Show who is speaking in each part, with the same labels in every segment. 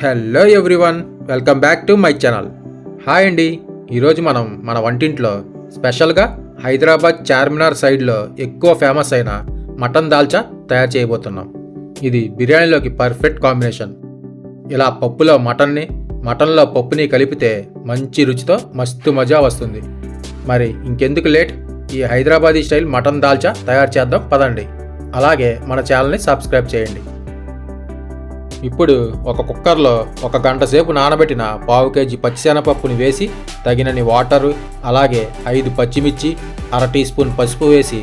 Speaker 1: Hello everyone welcome back to my channel hi అండి ఈరోజు మనం మన వంటింట్లో స్పెషల్గా హైదరాబాద్ చార్మినార్ సైడ్లో ఎక్కువ ఫేమస్ అయిన మటన్ దాల్చా తయారు చేయబోతున్నాం. ఇది బిర్యానీలోకి పర్ఫెక్ట్ కాంబినేషన్ ఇలా పప్పులో మటన్ని మటన్లో పప్పుని కలిపితే మంచి రుచితో మస్తు మజా వస్తుంది. మరి ఇంకెందుకు లేట్ ఈ హైదరాబాదీ స్టైల్ మటన్ దాల్చా తయారు చేద్దాం పదండి. అలాగే మన ఛానల్ని సబ్స్క్రైబ్ చేయండి. ఇప్పుడు ఒక కుక్కర్లో ఒక గంట సేపు నానబెట్టిన పావు కేజీ పచ్చిశనగపప్పుని వేసి తగినన్ని వాటరు అలాగే ఐదు పచ్చిమిర్చి అర టీ స్పూన్ పసుపు వేసి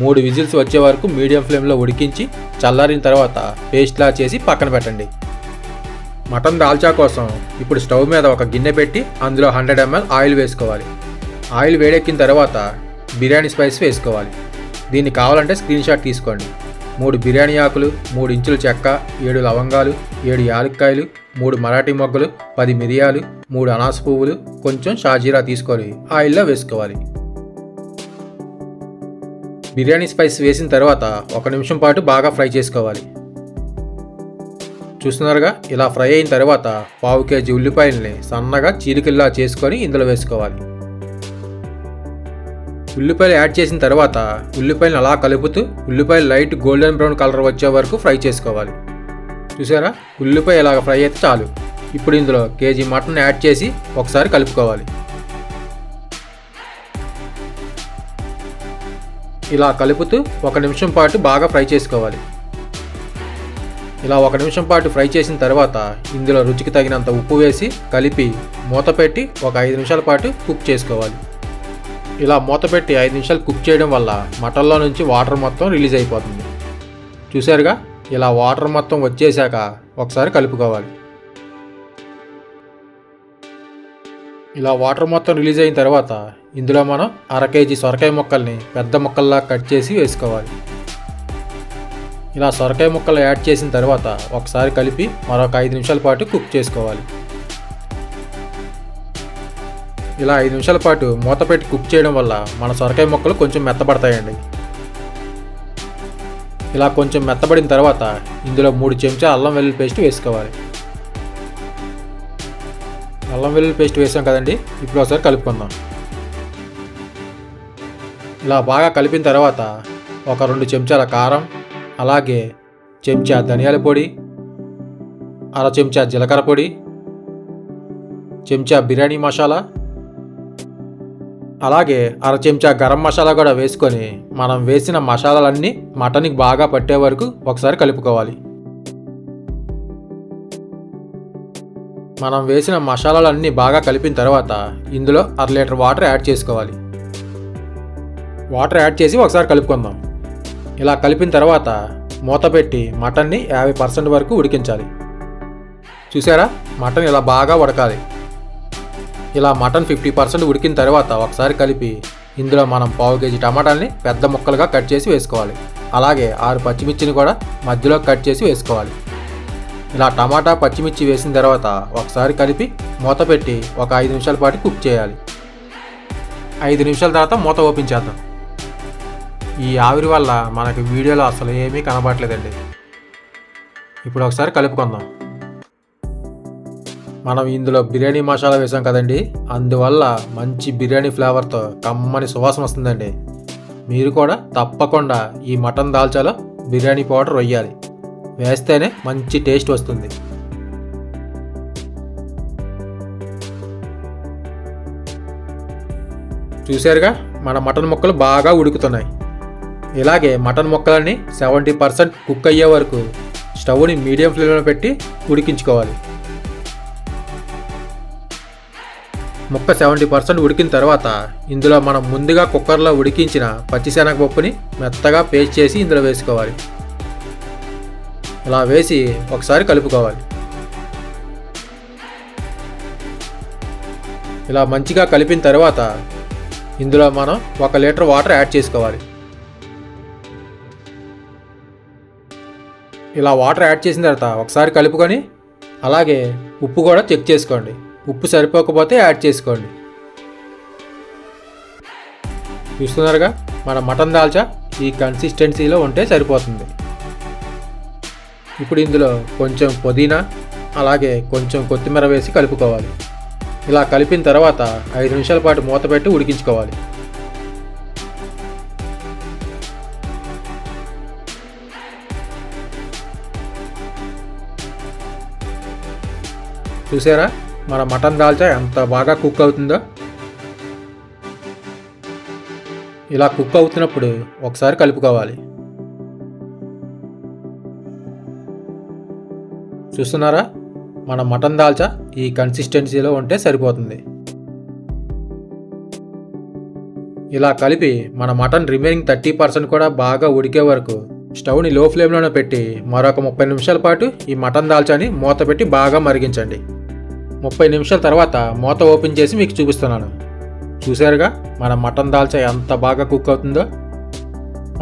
Speaker 1: మూడు విజిల్స్ వచ్చే వరకు మీడియం ఫ్లేమ్లో ఉడికించి చల్లారిన తర్వాత పేస్ట్లా చేసి పక్కన పెట్టండి. మటన్ దాల్చా కోసం ఇప్పుడు స్టవ్ మీద ఒక గిన్నె పెట్టి అందులో హండ్రెడ్ ఎంఎల్ ఆయిల్ వేసుకోవాలి. ఆయిల్ వేడెక్కిన తర్వాత బిర్యానీ స్పైస్ వేసుకోవాలి. దీన్ని కావాలంటే స్క్రీన్ షాట్ తీసుకోండి. మూడు బిర్యానీ ఆకులు మూడు ఇంచుల చెక్క ఏడు లవంగాలు ఏడు యాలక్కాయలు మూడు మరాఠీ మొగ్గలు పది మిరియాలు మూడు అనాస పువ్వులు కొంచెం షాజీరా తీసుకొని ఆయిల్లో వేసుకోవాలి. బిర్యానీ స్పైస్ వేసిన తర్వాత ఒక నిమిషం పాటు బాగా ఫ్రై చేసుకోవాలి. చూస్తున్నారుగా ఇలా ఫ్రై అయిన తర్వాత పావు కేజీ ఉల్లిపాయల్ని సన్నగా చీలికల్లా చేసుకొని ఇందులో వేసుకోవాలి. ఉల్లిపాయలు యాడ్ చేసిన తర్వాత ఉల్లిపాయలను అలా కలుపుతూ ఉల్లిపాయలు లైట్ గోల్డెన్ బ్రౌన్ కలర్ వచ్చే వరకు ఫ్రై చేసుకోవాలి. చూసారా? ఉల్లిపాయ ఇలాగ ఫ్రై అయితే చాలు. ఇప్పుడు ఇందులో కేజీ మటన్ యాడ్ చేసి ఒకసారి కలుపుకోవాలి. ఇలా కలుపుతూ ఒక నిమిషం పాటు బాగా ఫ్రై చేసుకోవాలి. ఇలా ఒక నిమిషం పాటు ఫ్రై చేసిన తర్వాత ఇందులో రుచికి తగినంత ఉప్పు వేసి కలిపి మూత పెట్టి ఒక ఐదు నిమిషాల పాటు కుక్ చేసుకోవాలి. ఇలా మూత పెట్టి ఐదు నిమిషాలు కుక్ చేయడం వల్ల మటన్లో నుంచి వాటర్ మొత్తం రిలీజ్ అయిపోతుంది. చూసారుగా ఇలా వాటర్ మొత్తం వచ్చేసాక ఒకసారి కలుపుకోవాలి. ఇలా వాటర్ మొత్తం రిలీజ్ అయిన తర్వాత ఇందులో మనం అర కేజీ సొరకాయ ముక్కల్ని పెద్ద ముక్కల్లా కట్ చేసి వేసుకోవాలి. ఇలా సొరకాయ ముక్కలు యాడ్ చేసిన తర్వాత ఒకసారి కలిపి మరొక ఐదు నిమిషాల పాటు కుక్ చేసుకోవాలి. ఇలా ఐదు నిమిషాల పాటు మూత పెట్టి కుక్ చేయడం వల్ల మన సొరకాయ ముక్కలు కొంచెం మెత్తబడతాయండి. ఇలా కొంచెం మెత్తబడిన తర్వాత ఇందులో మూడు చెంచా అల్లం వెల్లుల్లి పేస్ట్ వేసుకోవాలి. అల్లం వెల్లుల్లి పేస్ట్ వేసాం కదండి ఇప్పుడు ఒకసారి కలుపుకుందాం. ఇలా బాగా కలిపిన తర్వాత ఒక రెండు చెంచాల కారం అలాగే చెంచా ధనియాల పొడి అర చెంచా జీలకర్ర పొడి చెంచా బిర్యానీ మసాలా అలాగే అర చెంచా గరం మసాలా కూడా వేసుకొని మనం వేసిన మసాలాలన్నీ మటన్కి బాగా పట్టే వరకు ఒకసారి కలుపుకోవాలి. మనం వేసిన మసాలాలన్నీ బాగా కలిపిన తర్వాత ఇందులో అర లీటర్ వాటర్ యాడ్ చేసుకోవాలి. వాటర్ యాడ్ చేసి ఒకసారి కలుపుకుందాం. ఇలా కలిపిన తర్వాత మూత పెట్టి మటన్ని యాభై పర్సెంట్ వరకు ఉడికించాలి. చూసారా? మటన్ ఇలా బాగా ఉడకాలి. ఇలా మటన్ ఫిఫ్టీ పర్సెంట్ ఉడికిన తర్వాత ఒకసారి కలిపి ఇందులో మనం పావు కేజీ టమాటాలని పెద్ద ముక్కలుగా కట్ చేసి వేసుకోవాలి. అలాగే ఆరు పచ్చిమిర్చిని కూడా మధ్యలో కట్ చేసి వేసుకోవాలి. ఇలా టమాటా పచ్చిమిర్చి వేసిన తర్వాత ఒకసారి కలిపి మూత పెట్టి ఒక ఐదు నిమిషాల పాటు కుక్ చేయాలి. ఐదు నిమిషాల తర్వాత మూత ఓపెన్ చేద్దాం. ఈ ఆవిరి వల్ల మనకి వీడియోలో అసలు ఏమీ కనబడట్లేదండి. ఇప్పుడు ఒకసారి కలుపుకుందాం. మనం ఇందులో బిర్యానీ మసాలా వేసాం కదండి. అందువల్ల మంచి బిర్యానీ ఫ్లేవర్తో కమ్మని సువాసన వస్తుందండి. మీరు కూడా తప్పకుండా ఈ మటన్ దాల్చాలో బిర్యానీ పౌడర్ వేయాలి. వేస్తేనే మంచి టేస్ట్ వస్తుంది. చూశారుగా? మన మటన్ ముక్కలు బాగా ఉడుకుతున్నాయి. ఇలాగే మటన్ ముక్కలన్నీ సెవెంటీ పర్సెంట్ కుక్ అయ్యే వరకు స్టవ్ని మీడియం ఫ్లేమ్లో పెట్టి ఉడికించుకోవాలి. ముక్క సెవెంటీ పర్సెంట్ ఉడికిన తర్వాత ఇందులో మనం ముందుగా కుక్కర్లో ఉడికించిన పచ్చిశనగపప్పుని మెత్తగా పేస్ట్ చేసి ఇందులో వేసుకోవాలి. ఇలా వేసి ఒకసారి కలుపుకోవాలి. ఇలా మంచిగా కలిపిన తర్వాత ఇందులో మనం ఒక లీటర్ వాటర్ యాడ్ చేసుకోవాలి. ఇలా వాటర్ యాడ్ చేసిన తర్వాత ఒకసారి కలుపుకొని అలాగే ఉప్పు కూడా చెక్ చేసుకోండి. ఉప్పు సరిపోకపోతే యాడ్ చేసుకోండి. చూస్తున్నారుగా మన మటన్ దాల్చా ఈ కన్సిస్టెన్సీలో ఉంటే సరిపోతుంది. ఇప్పుడు ఇందులో కొంచెం పుదీనా అలాగే కొంచెం కొత్తిమీర వేసి కలుపుకోవాలి. ఇలా కలిపిన తర్వాత ఐదు నిమిషాల పాటు మూత పెట్టి ఉడికించుకోవాలి. చూసారా? మన మటన్ దాల్చా ఎంత బాగా కుక్ అవుతుందో? ఇలా కుక్ అవుతున్నప్పుడు ఒకసారి కలుపుకోవాలి. చూస్తున్నారా? మన మటన్ దాల్చా ఈ కన్సిస్టెన్సీలో ఉంటే సరిపోతుంది. ఇలా కలిపి మన మటన్ రిమైనింగ్ థర్టీ పర్సెంట్ కూడా బాగా ఉడికే వరకు స్టవ్ని లో ఫ్లేమ్లోనే పెట్టి మరొక ముప్పై నిమిషాల పాటు ఈ మటన్ దాల్చాని మూత పెట్టి బాగా మరిగించండి. ముప్పై నిమిషాల తర్వాత మూత ఓపెన్ చేసి మీకు చూపిస్తున్నాను. చూసారుగా మన మటన్ దాల్చా ఎంత బాగా కుక్ అవుతుందో?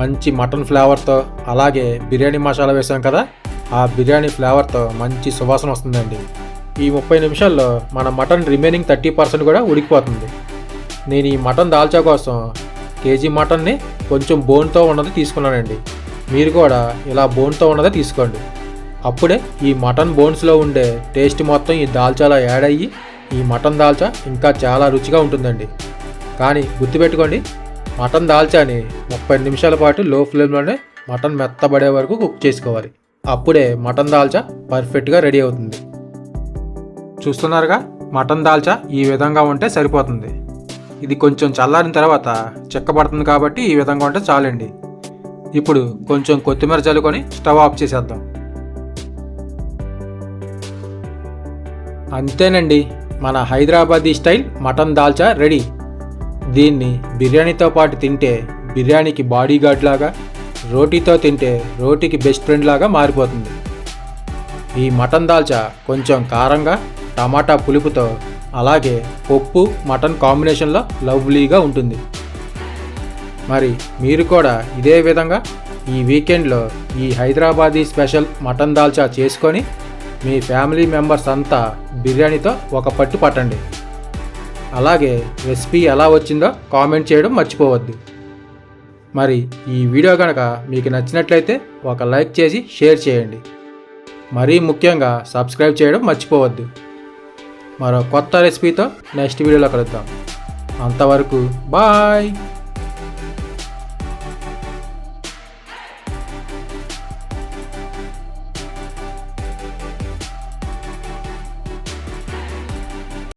Speaker 1: మంచి మటన్ ఫ్లేవర్తో అలాగే బిర్యానీ మసాలా వేసాం కదా? ఆ బిర్యానీ ఫ్లేవర్తో మంచి సువాసన వస్తుందండి. ఈ ముప్పై నిమిషాల్లో మన మటన్ రిమైనింగ్ థర్టీ పర్సెంట్ కూడా ఉడికిపోతుంది. నేను ఈ మటన్ దాల్చా కోసం కేజీ మటన్ని కొంచెం బోన్తో ఉన్నది తీసుకున్నానండి. మీరు కూడా ఇలా బోన్తో ఉన్నదే తీసుకోండి. అప్పుడే ఈ మటన్ బోన్స్లో ఉండే టేస్ట్ మొత్తం ఈ దాల్చాలో యాడ్ అయ్యి ఈ మటన్ దాల్చా ఇంకా చాలా రుచిగా ఉంటుందండి. కానీ గుర్తుపెట్టుకోండి మటన్ దాల్చాని ముప్పై నిమిషాల పాటు లో ఫ్లేమ్లోనే మటన్ మెత్తబడే వరకు కుక్ చేసుకోవాలి. అప్పుడే మటన్ దాల్చా పర్ఫెక్ట్గా రెడీ అవుతుంది. చూస్తున్నారుగా మటన్ దాల్చా ఈ విధంగా ఉంటే సరిపోతుంది. ఇది కొంచెం చల్లారిన తర్వాత చెక్కబడుతుంది కాబట్టి ఈ విధంగా ఉంటే చాలండి. ఇప్పుడు కొంచెం కొత్తిమీర చల్లుకొని స్టవ్ ఆఫ్ చేసేద్దాం. అంతేనండి. మన Hyderabadi style mutton dalcha ready. దీన్ని బిర్యానీతో పాటు తింటే బిర్యానీకి బాడీ గార్డ్ లాగా రోటీతో తింటే రోటీకి బెస్ట్ ఫ్రెండ్ లాగా మారిపోతుంది. ఈ మటన్ దాల్చా కొంచెం కారంగా టమాటా పులుపుతో అలాగే పప్పు మటన్ కాంబినేషన్లో లవ్లీగా ఉంటుంది. మరి మీరు కూడా ఇదే విధంగా ఈ వీకెండ్లో ఈ హైదరాబాదీ స్పెషల్ మటన్ దాల్చా చేసుకొని మీ ఫ్యామిలీ మెంబర్స్ అంతా బిర్యానీతో ఒక పట్టు పట్టండి. అలాగే రెసిపీ ఎలా వచ్చిందో కామెంట్ చేయడం మర్చిపోవద్దు. మరి ఈ వీడియో కనుక మీకు నచ్చినట్లయితే ఒక లైక్ చేసి షేర్ చేయండి. మరీ ముఖ్యంగా సబ్స్క్రైబ్ చేయడం మర్చిపోవద్దు. మరో కొత్త రెసిపీతో నెక్స్ట్ వీడియోలో కలుద్దాం. అంతవరకు బాయ్!